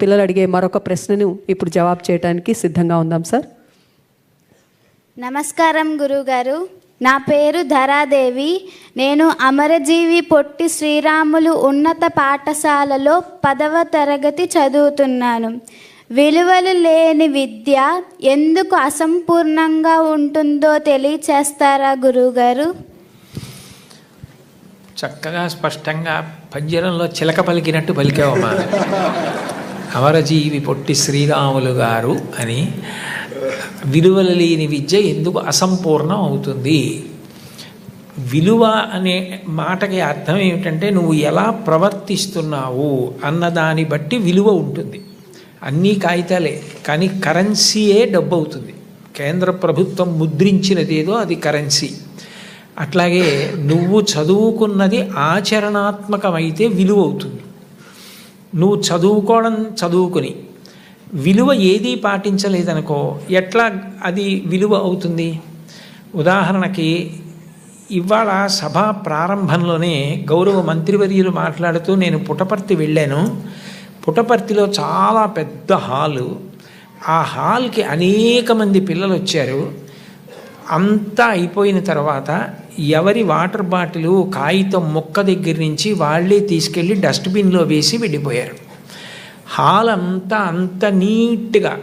పిల్లలు అడిగే మరొక ప్రశ్నను ఇప్పుడు జవాబు చేయడానికి సిద్ధంగా ఉందాం సార్. నమస్కారం గురుగారు. నా పేరు ధరాదేవి. నేను అమరజీవి పొట్టి శ్రీరాములు ఉన్నత పాఠశాలలో పదవ తరగతి చదువుతున్నాను. విలువలు లేని విద్య ఎందుకు అసంపూర్ణంగా ఉంటుందో తెలియచేస్తారా గురుగారు? చక్కగా స్పష్టంగా పంజరంలో చిలక పలికినట్టు పలికావమ్మా. అమరజీవి పొట్టి శ్రీరాములు గారు అని విలువలు లేని విద్య ఎందుకు అసంపూర్ణం అవుతుంది? విలువ అనే మాటకి అర్థం ఏమిటంటే నువ్వు ఎలా ప్రవర్తిస్తున్నావు అన్న దాన్ని బట్టి విలువ ఉంటుంది. అన్నీ కాగితాలే కానీ కరెన్సీయే డబ్బు అవుతుంది కేంద్ర ప్రభుత్వం ముద్రించినది ఏదో అది కరెన్సీ. అట్లాగే నువ్వు చదువుకున్నది ఆచరణాత్మకమైతే విలువ అవుతుంది. నువ్వు చదువుకోవడం చదువుకుని విలువ ఏదీ పాటించలేదనుకో ఎట్లా అది విలువ అవుతుంది? ఉదాహరణకి ఇవాళ సభ ప్రారంభంలోనే గౌరవ మంత్రివర్యులు మాట్లాడుతూ నేను పుటపర్తి వెళ్ళాను. పుటపర్తిలో చాలా పెద్ద హాలు. ఆ హాల్కి అనేక మంది పిల్లలు వచ్చారు అంతా అయిపోయిన తర్వాత ఎవరి వాటర్ బాటిల్ కాగితం మొక్క దగ్గర నుంచి వాళ్ళే తీసుకెళ్ళి డస్ట్బిన్లో వేసి వెళ్ళిపోయారు హాల్ అంతా అంత నీట్గా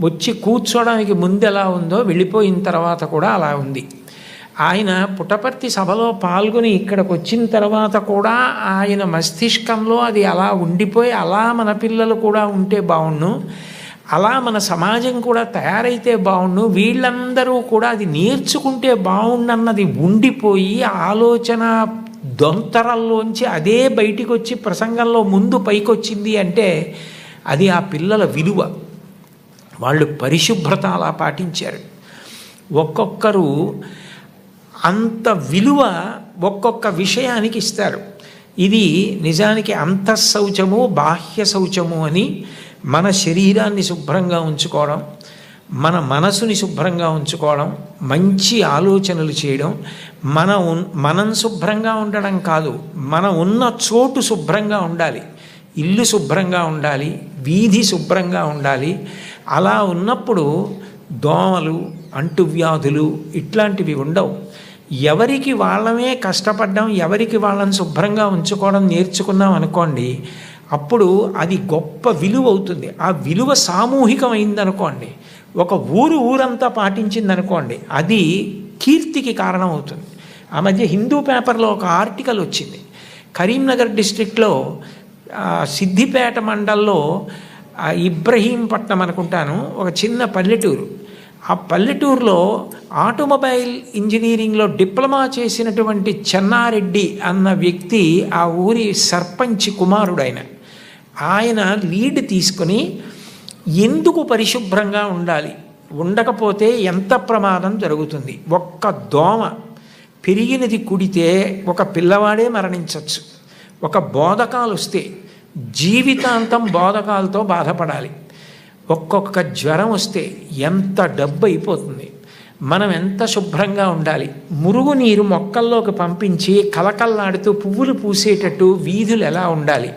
వచ్చి కూర్చోవడానికి ముందు ఎలా ఉందో వెళ్ళిపోయిన తర్వాత కూడా అలా ఉంది. ఆయన పుటపర్తి సభలో పాల్గొని ఇక్కడికి వచ్చిన తర్వాత కూడా ఆయన మస్తిష్కంలో అది అలా ఉండిపోయి అలా మన పిల్లలు కూడా ఉంటే బాగుండు అలా మన సమాజం కూడా తయారైతే బాగుండు వీళ్ళందరూ కూడా అది నేర్చుకుంటే బాగుండన్నది ఉండిపోయి ఆలోచన దొంతరల్లోంచి అదే బయటికి వచ్చి ప్రసంగంలో ముందు పైకొచ్చింది అంటే అది ఆ పిల్లల విలువ. వాళ్ళు పరిశుభ్రత అలా పాటించారు. ఒక్కొక్కరు అంత విలువ ఒక్కొక్క విషయానికి ఇస్తారు. ఇది నిజానికి అంతఃశౌచము బాహ్య శౌచము అని మన శరీరాన్ని శుభ్రంగా ఉంచుకోవడం మన మనసుని శుభ్రంగా ఉంచుకోవడం మంచి ఆలోచనలు చేయడం మన ఉన్- మనం శుభ్రంగా ఉండడం కాదు మన ఉన్న చోటు శుభ్రంగా ఉండాలి ఇల్లు శుభ్రంగా ఉండాలి వీధి శుభ్రంగా ఉండాలి. అలా ఉన్నప్పుడు దోమలు అంటువ్యాధులు ఇట్లాంటివి ఉండవు. ఎవరికి వాళ్ళమే కష్టపడ్డాం ఎవరికి వాళ్ళని శుభ్రంగా ఉంచుకోవడం నేర్చుకున్నాం అనుకోండి అప్పుడు అది గొప్ప విలువ అవుతుంది. ఆ విలువ సామూహికమైందనుకోండి. ఒక ఊరు ఊరంతా పాటించిందనుకోండి అది కీర్తికి కారణం అవుతుంది ఆ మధ్య హిందూ పేపర్లో ఒక ఆర్టికల్ వచ్చింది. కరీంనగర్ డిస్ట్రిక్ట్లో సిద్దిపేట మండల్లో ఇబ్రహీంపట్నం అనుకుంటాను ఒక చిన్న పల్లెటూరు. ఆ పల్లెటూరులో ఆటోమొబైల్ ఇంజనీరింగ్లో డిప్లొమా చేసినటువంటి చెన్నారెడ్డి అన్న వ్యక్తి ఆ ఊరి సర్పంచ్ కుమారుడైన. ఆయన ఆయన లీడ్ తీసుకొని ఎందుకు పరిశుభ్రంగా ఉండాలి? ఉండకపోతే ఎంత ప్రమాదం జరుగుతుంది? ఒక్క దోమ పెరిగినది కుడితే ఒక పిల్లవాడే మరణించవచ్చు ఒక బోధకాలు వస్తే జీవితాంతం బోధకాలతో బాధపడాలి. ఒక్కొక్క జ్వరం వస్తే ఎంత డబ్బు అయిపోతుంది మనం ఎంత శుభ్రంగా ఉండాలి? మురుగునీరు మొక్కల్లోకి పంపించి కలకల్లాడుతూ పువ్వులు పూసేటట్టు వీధులు ఎలా ఉండాలి?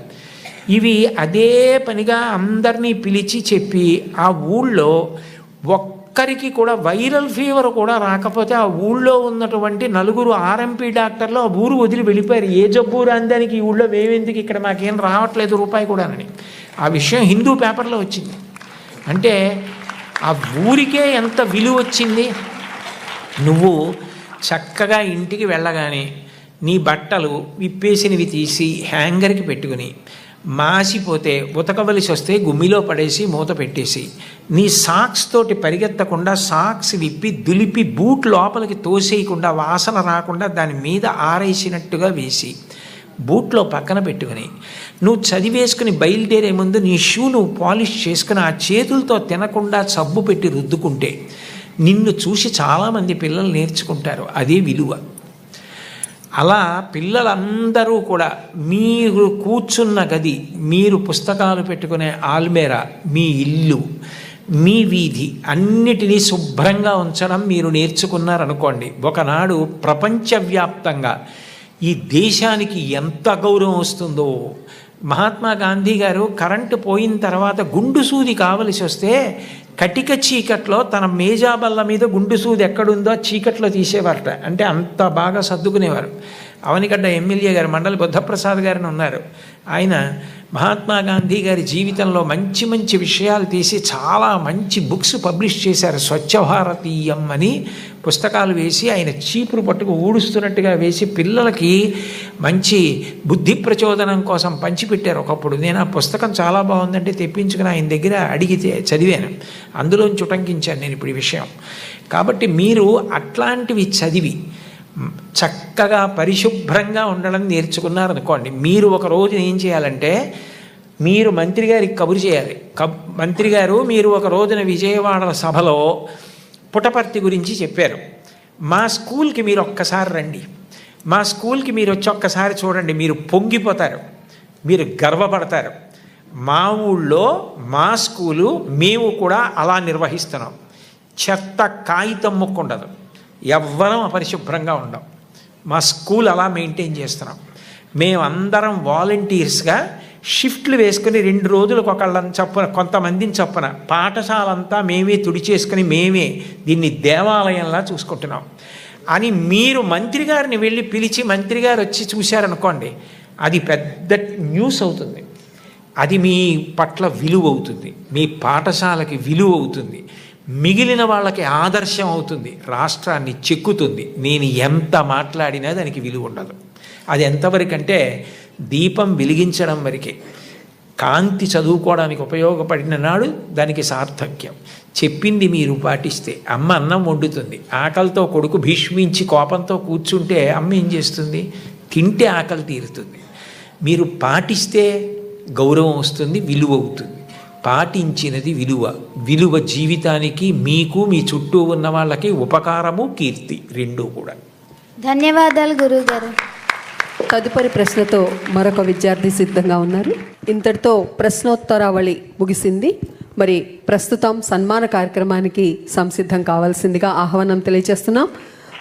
ఇవి అదే పనిగా అందరినీ పిలిచి చెప్పి ఆ ఊళ్ళో ఒక్కరికి కూడా వైరల్ ఫీవర్ కూడా రాకపోతే ఆ ఊళ్ళో ఉన్నటువంటి నలుగురు ఆర్ఎంపీ డాక్టర్లు ఆ ఊరు వదిలి వెళ్ళిపోయారు. ఏ జబ్బు రాందానికి ఈ ఊళ్ళో మేమెందుకు? ఇక్కడ మాకేం రావట్లేదు రూపాయి కూడానని ఆ విషయం హిందూ పేపర్లో వచ్చింది. అంటే ఆ ఊరికే ఎంత విలువ వచ్చింది? నువ్వు చక్కగా ఇంటికి వెళ్ళగానే నీ బట్టలు విప్పేసినవి తీసి హ్యాంగర్కి పెట్టుకుని మాసిపోతే ఉతకవలసి వస్తే గుమ్మిలో పడేసి మూత పెట్టేసి నీ సాక్స్ తోటి పరిగెత్తకుండా సాక్స్ విప్పి దులిపి బూట్ లోపలికి తోసేయకుండా వాసన రాకుండా దాని మీద ఆరేసినట్టుగా వేసి బూట్లో పక్కన పెట్టుకుని నువ్వు చదివేసుకుని బయలుదేరే ముందు నీ షూ నువ్వు పాలిష్ చేసుకుని ఆ చేతులతో తినకుండా సబ్బు పెట్టి రుద్దుకుంటే నిన్ను చూసి చాలామంది పిల్లలు నేర్చుకుంటారు అదే విలువ. అలా పిల్లలందరూ కూడా మీరు కూర్చున్న గది మీరు పుస్తకాలు పెట్టుకునే ఆల్మేరా మీ ఇల్లు మీ వీధి అన్నిటినీ శుభ్రంగా ఉంచడం మీరు నేర్చుకున్నారనుకోండి. ఒకనాడు ప్రపంచవ్యాప్తంగా ఈ దేశానికి ఎంత గౌరవం వస్తుందో మహాత్మా గాంధీ గారు కరెంటు పోయిన తర్వాత గుండు సూది కావలసి వస్తే కటిక చీకట్లో తన మేజాబల్ల మీద గుండు సూది ఎక్కడుందో చీకట్లో తీసేవారట. అంటే అంత బాగా సర్దుకునేవారు. అవనిగడ్డ ఎమ్మెల్యే గారు మండలి బుద్ధప్రసాద్ గారిని ఉన్నారు. ఆయన మహాత్మా గాంధీ గారి జీవితంలో మంచి మంచి విషయాలు తీసి చాలా మంచి బుక్స్ పబ్లిష్ చేశారు. స్వచ్ఛ భారతీయం అని పుస్తకాలు వేసి ఆయన చీపురు పట్టుకు ఊడుస్తున్నట్టుగా వేసి పిల్లలకి మంచి బుద్ధి ప్రచోదనం కోసం పంచిపెట్టారు ఒకప్పుడు. నేను ఆ పుస్తకం చాలా బాగుందంటే తెప్పించుకుని ఆయన దగ్గర అడిగితే చదివాను. అందులోంచి ఉటంకించాను నేను ఇప్పుడు ఈ విషయం. కాబట్టి మీరు అట్లాంటివి చదివి చక్కగా పరిశుభ్రంగా ఉండడం నేర్చుకున్నారనుకోండి మీరు ఒక రోజు ఏం చేయాలంటే మీరు మంత్రి గారికి కబురు చేయాలి. కబ్ మంత్రి గారు మీరు ఒక రోజున విజయవాడ సభలో పుటపర్తి గురించి చెప్పారు. మా స్కూల్కి మీరు ఒక్కసారి రండి. మా స్కూల్కి మీరు వచ్చి ఒక్కసారి చూడండి మీరు పొంగిపోతారు. మీరు గర్వపడతారు. మా ఊళ్ళో మా స్కూలు మేము కూడా అలా నిర్వహిస్తున్నాం. చెత్త కాగితం ముక్కుండదు. ఉండదు ఎవ్వరం అపరిశుభ్రంగా ఉండం. మా స్కూల్ అలా మెయింటైన్ చేస్తున్నాం. మేమందరం వాలంటీర్స్గా షిఫ్ట్లు వేసుకుని రెండు రోజులకు ఒకళ్ళని చప్పున కొంతమందిని చప్పున పాఠశాల అంతా మేమే తుడిచేసుకుని మేమే దీన్ని దేవాలయంలా చూసుకుంటున్నాం. అని మీరు మంత్రి గారిని వెళ్ళి పిలిచి మంత్రి గారు వచ్చి చూశారనుకోండి అది పెద్ద న్యూస్ అవుతుంది. అది మీ పట్ల విలువ అవుతుంది. మీ పాఠశాలకి విలువ అవుతుంది. మిగిలిన వాళ్ళకి ఆదర్శం అవుతుంది. రాష్ట్రాన్ని చెక్కుతుంది. నేను ఎంత మాట్లాడినా దానికి విలువ ఉండదు. అది ఎంతవరకు అంటే దీపం వెలిగించడం వరకే. కాంతి చదువుకోవడానికి ఉపయోగపడిన నాడు దానికి సార్థక్యం. చెప్పింది మీరు పాటిస్తే అమ్మ అన్నం వండుతుంది. ఆకలితో కొడుకు భీష్మించి కోపంతో కూర్చుంటే అమ్మ ఏం చేస్తుంది? తింటే ఆకలి తీరుతుంది. మీరు పాటిస్తే గౌరవం వస్తుంది విలువ అవుతుంది. పాటించినది విలువ. విలువ జీవితానికి మీకు మీ చుట్టూ ఉన్న వాళ్ళకి ఉపకారము కీర్తి రెండూ కూడా. ధన్యవాదాలు గురువుగారు తదుపరి ప్రశ్నతో మరొక విద్యార్థి సిద్ధంగా ఉన్నారు. ఇంతటితో ప్రశ్నోత్తరావళి ముగిసింది. మరి ప్రస్తుతం సన్మాన కార్యక్రమానికి సంసిద్ధం కావాల్సిందిగా ఆహ్వానం తెలియజేస్తున్నాం.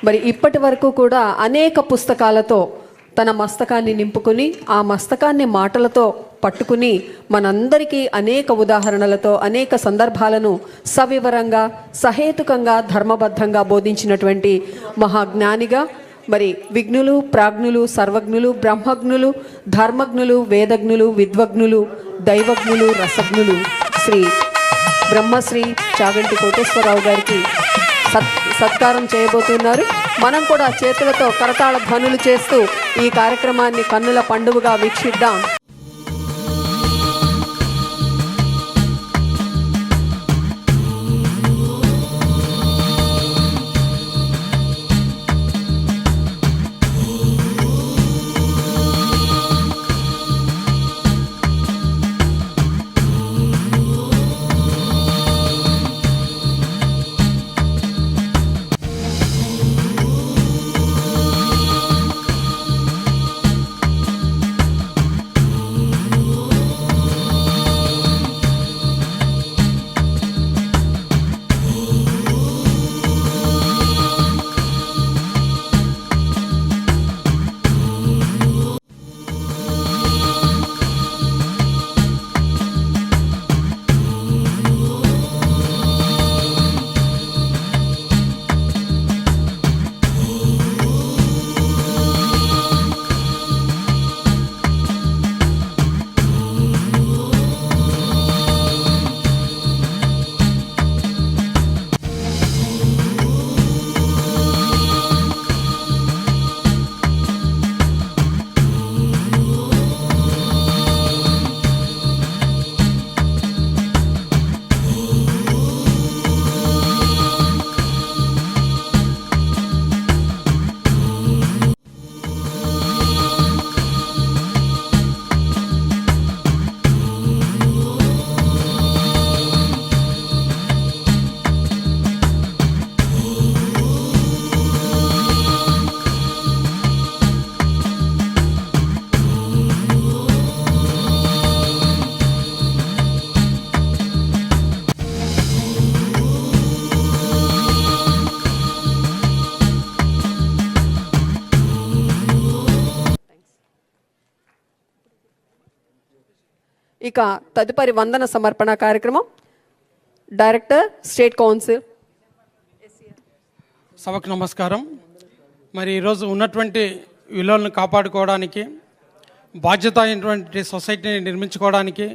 మరి ఇప్పటి వరకు కూడా అనేక పుస్తకాలతో తన మస్తకాన్ని నింపుకుని ఆ మస్తకాన్ని మాటలతో పట్టుకుని మనందరికీ అనేక ఉదాహరణలతో అనేక సందర్భాలను సవివరంగా సహేతుకంగా ధర్మబద్ధంగా బోధించినటువంటి మహాజ్ఞానిగా మరి విఘ్నులు ప్రాజ్ఞులు సర్వజ్ఞులు బ్రహ్మజ్ఞులు ధర్మజ్ఞులు వేదజ్ఞులు విద్వజ్ఞులు దైవజ్ఞులు రసజ్ఞులు. శ్రీ బ్రహ్మశ్రీ చాగంటి కోటేశ్వరరావు గారికి సత్ సత్కారం చేయబోతున్నారు. మనం కూడా చేతులతో కరతాళ ధ్వనులు చేస్తూ ఈ కార్యక్రమాన్ని కన్నుల పండుగగా వీక్షిద్దాం. ఇక తదుపరి వందన సమర్పణ కార్యక్రమం డైరెక్టర్ స్టేట్ కౌన్సిల్. సభకు నమస్కారం. మరి ఈరోజు ఉన్నటువంటి విలువలను కాపాడుకోవడానికి బాధ్యత అయినటువంటి సొసైటీని నిర్మించుకోవడానికి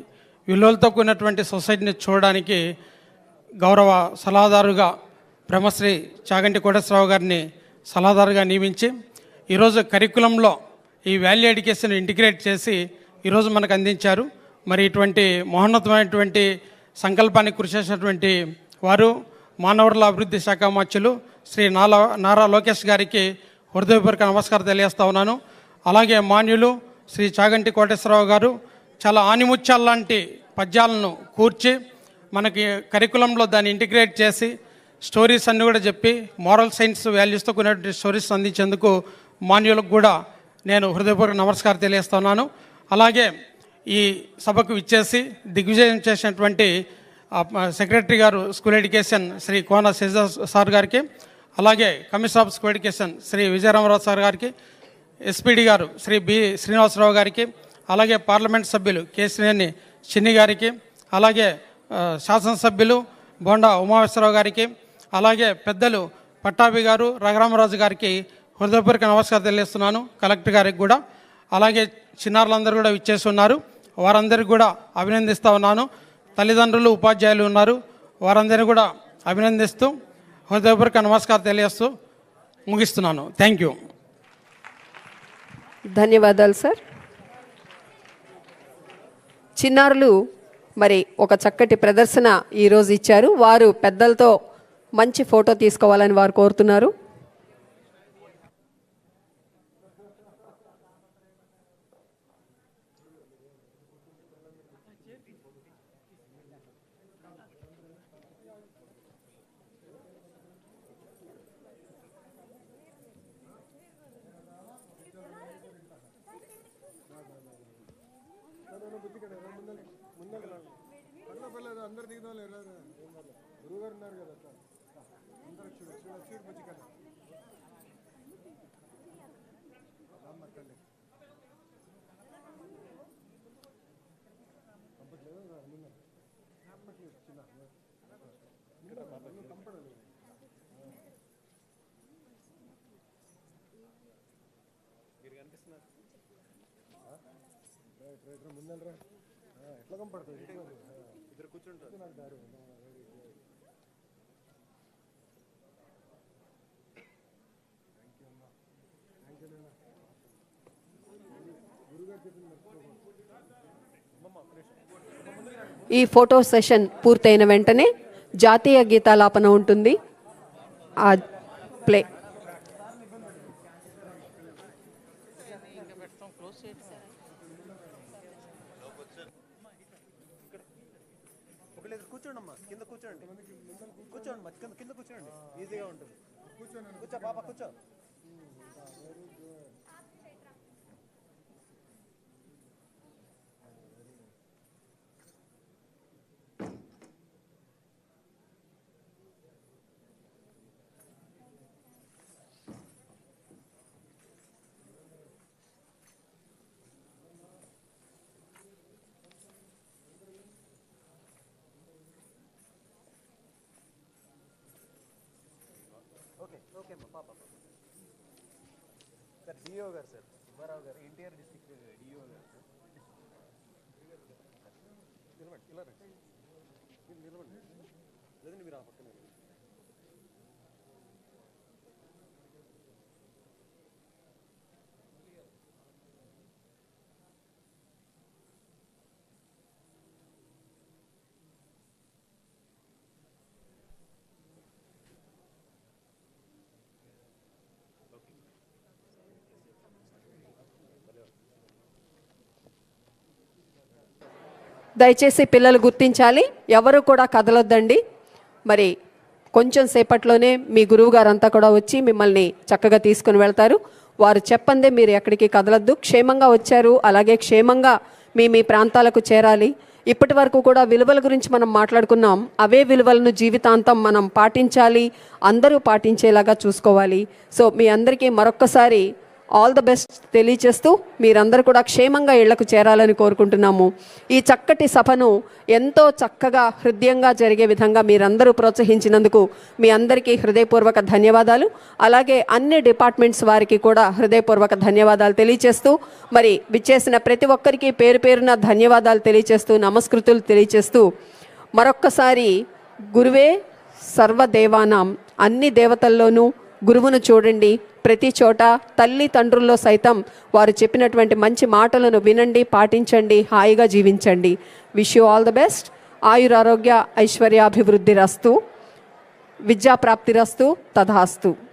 విలువలతో కూడినటువంటి సొసైటీని చూడడానికి గౌరవ సలహాదారుగా బ్రహ్మశ్రీ చాగంటి కోటేశ్వరరావు గారిని సలహాదారుగా నియమించి ఈరోజు కరికులంలో ఈ వాల్యూ ఎడ్యుకేషన్ ఇంటిగ్రేట్ చేసి ఈరోజు మనకు అందించారు. మరి ఇటువంటి మహోన్నతమైనటువంటి సంకల్పాన్ని కృషి చేసినటువంటి వారు మానవరుల అభివృద్ధి శాఖ మధ్యులు శ్రీ నాలా నారా లోకేష్ గారికి హృదయపూర్వక నమస్కారం తెలియజేస్తా ఉన్నాను. అలాగే మాన్యులు శ్రీ చాగంటి కోటేశ్వరరావు గారు చాలా ఆనిముత్యాల లాంటి పద్యాలను కూర్చి మనకి కరికులంలో దాన్ని ఇంటిగ్రేట్ చేసి స్టోరీస్ అన్నీ కూడా చెప్పి మోరల్ సైన్స్ వాల్యూస్తో కూడినటువంటి స్టోరీస్ అందించేందుకు మాన్యులకు కూడా నేను హృదయపూర్వక నమస్కారం తెలియజేస్తున్నాను అలాగే ఈ సభకు ఇచ్చేసి దిగ్విజయం చేసినటువంటి సెక్రటరీ గారు స్కూల్ ఎడ్యుకేషన్ శ్రీ కోన శేజా సార్ గారికి అలాగే commissioner of school education Shri Vijayaramarao sir గారికి ఎస్పీడి గారు శ్రీ బి శ్రీనివాసరావు గారికి అలాగే పార్లమెంట్ సభ్యులు కేసినేని చిన్ని గారికి అలాగే శాసనసభ్యులు బోండా ఉమావేశ్వరరావు గారికి అలాగే పెద్దలు పట్టాభి గారు రఘురామరాజు గారికి హృదయపూర్వక నమస్కారం తెలియజేస్తున్నాను కలెక్టర్ గారికి కూడా అలాగే చిన్నారులందరూ కూడా విచ్చేసి ఉన్నారు. వారందరికీ కూడా అభినందిస్తూ ఉన్నాను. తల్లిదండ్రులు ఉపాధ్యాయులు ఉన్నారు. వారందరినీ కూడా అభినందిస్తూ హృదయపూర్వక నమస్కారం తెలియజేస్తూ ముగిస్తున్నాను. థ్యాంక్ యూ ధన్యవాదాలు సార్. చిన్నారులు మరి ఒక చక్కటి ప్రదర్శన ఈరోజు ఇచ్చారు. వారు పెద్దలతో మంచి ఫోటో తీసుకోవాలని వారు కోరుతున్నారు. అందరు దిగుదాం లేరు గురువు గారు ఉన్నారు కదా అందరు చూడ చూడ చూడు మంచి కదా ఈ ఫోటో సెషన్ పూర్తయిన వెంటనే జాతీయ గీతాలాపన ఉంటుంది. ఆ ప్లే ఒకలేదు కూర్చోండి అమ్మా కింద కూర్చోండి కూర్చోండి మా కింద కింద కూర్చోండి ఈజీగా ఉంటుంది కూర్చో పాప కూర్చో ఓకే ఓకే అమ్మా పాప సార్ డిఓ గారు సార్ సుబ్బారావు గారు ఎన్టీఆర్ డిస్ట్రిక్ట్ డిఓ గారు సార్ నిలబడి ఇలా రండి మీరు నిలబడి లేదండి మీరు ఆ పక్కన దయచేసి పిల్లలు గుర్తించాలి. ఎవరు కూడా కదలొద్దండి. మరి కొంచెం సేపట్లోనే మీ గురువు గారంతా కూడా వచ్చి మిమ్మల్ని చక్కగా తీసుకుని వెళ్తారు. వారు చెప్పందే మీరు ఎక్కడికి కదలద్దు. క్షేమంగా వచ్చారు. అలాగే క్షేమంగా మీ మీ ప్రాంతాలకు చేరాలి. ఇప్పటి వరకు కూడా విలువల గురించి మనం మాట్లాడుకున్నాం. అవే విలువలను జీవితాంతం మనం పాటించాలి. అందరూ పాటించేలాగా చూసుకోవాలి. సో మీ అందరికీ మరొక్కసారి ఆల్ ద బెస్ట్ తెలియచేస్తూ మీరందరూ కూడా క్షేమంగా ఇళ్ళకు చేరాలని కోరుకుంటున్నాము. ఈ చక్కటి సభను ఎంతో చక్కగా హృదయంగా జరిగే విధంగా మీరందరూ ప్రోత్సహించినందుకు మీ అందరికీ హృదయపూర్వక ధన్యవాదాలు. అలాగే అన్ని డిపార్ట్మెంట్స్ వారికి కూడా హృదయపూర్వక ధన్యవాదాలు తెలియచేస్తూ మరి విచ్చేసిన ప్రతి ఒక్కరికి పేరు పేరున ధన్యవాదాలు తెలియచేస్తూ నమస్కృతులు తెలియచేస్తూ మరొక్కసారి గురువే సర్వదేవానాం. అన్ని దేవతల్లోనూ గురువును చూడండి. ప్రతి చోట తల్లి తండ్రుల్లో సైతం వారు చెప్పినటువంటి మంచి మాటలను వినండి పాటించండి హాయిగా జీవించండి. Wish you all the best ఆయురారోగ్య ఐశ్వర్యాభివృద్ధి రస్తు విద్యాప్రాప్తి రస్తు తథాస్తు.